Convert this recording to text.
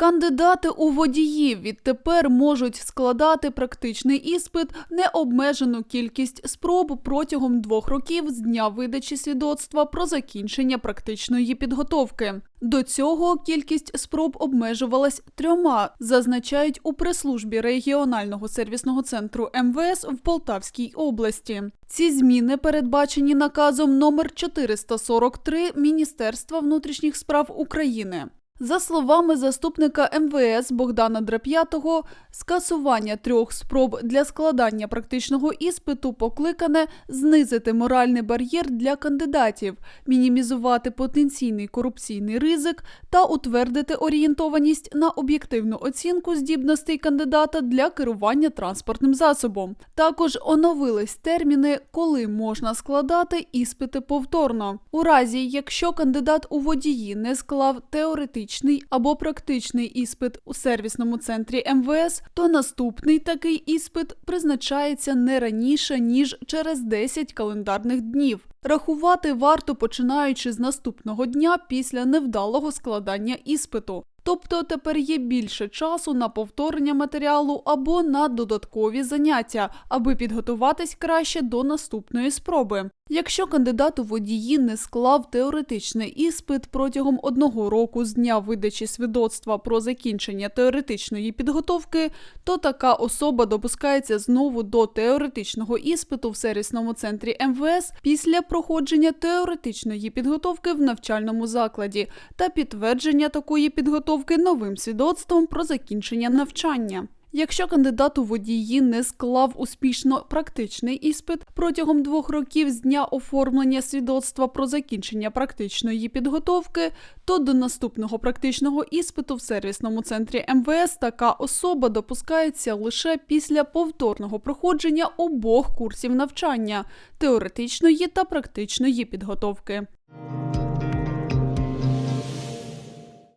Кандидати у водії відтепер можуть складати практичний іспит необмежену кількість спроб протягом двох років з дня видачі свідоцтва про закінчення практичної підготовки. До цього кількість спроб обмежувалась трьома, зазначають у прес-службі регіонального сервісного центру МВС в Полтавській області. Ці зміни передбачені наказом номер 443 Міністерства внутрішніх справ України. За словами заступника МВС Богдана Драп'ятого, скасування трьох спроб для складання практичного іспиту покликане знизити моральний бар'єр для кандидатів, мінімізувати потенційний корупційний ризик та утвердити орієнтованість на об'єктивну оцінку здібностей кандидата для керування транспортним засобом. Також оновились терміни, коли можна складати іспити повторно. У разі, якщо кандидат у водії не склав теоретичний або практичний іспит у сервісному центрі МВС, то наступний такий іспит призначається не раніше ніж через 10 календарних днів. Рахувати варто починаючи з наступного дня після невдалого складання іспиту. Тобто тепер є більше часу на повторення матеріалу або на додаткові заняття, аби підготуватись краще до наступної спроби. Якщо кандидат у водії не склав теоретичний іспит протягом одного року з дня видачі свідоцтва про закінчення теоретичної підготовки, то така особа допускається знову до теоретичного іспиту в сервісному центрі МВС після проходження теоретичної підготовки в навчальному закладі та підтвердження такої підготовки новим свідоцтвом про закінчення навчання. Якщо кандидат у водії не склав успішно практичний іспит протягом двох років з дня оформлення свідоцтва про закінчення практичної підготовки, то до наступного практичного іспиту в сервісному центрі МВС така особа допускається лише після повторного проходження обох курсів навчання теоретичної та практичної підготовки.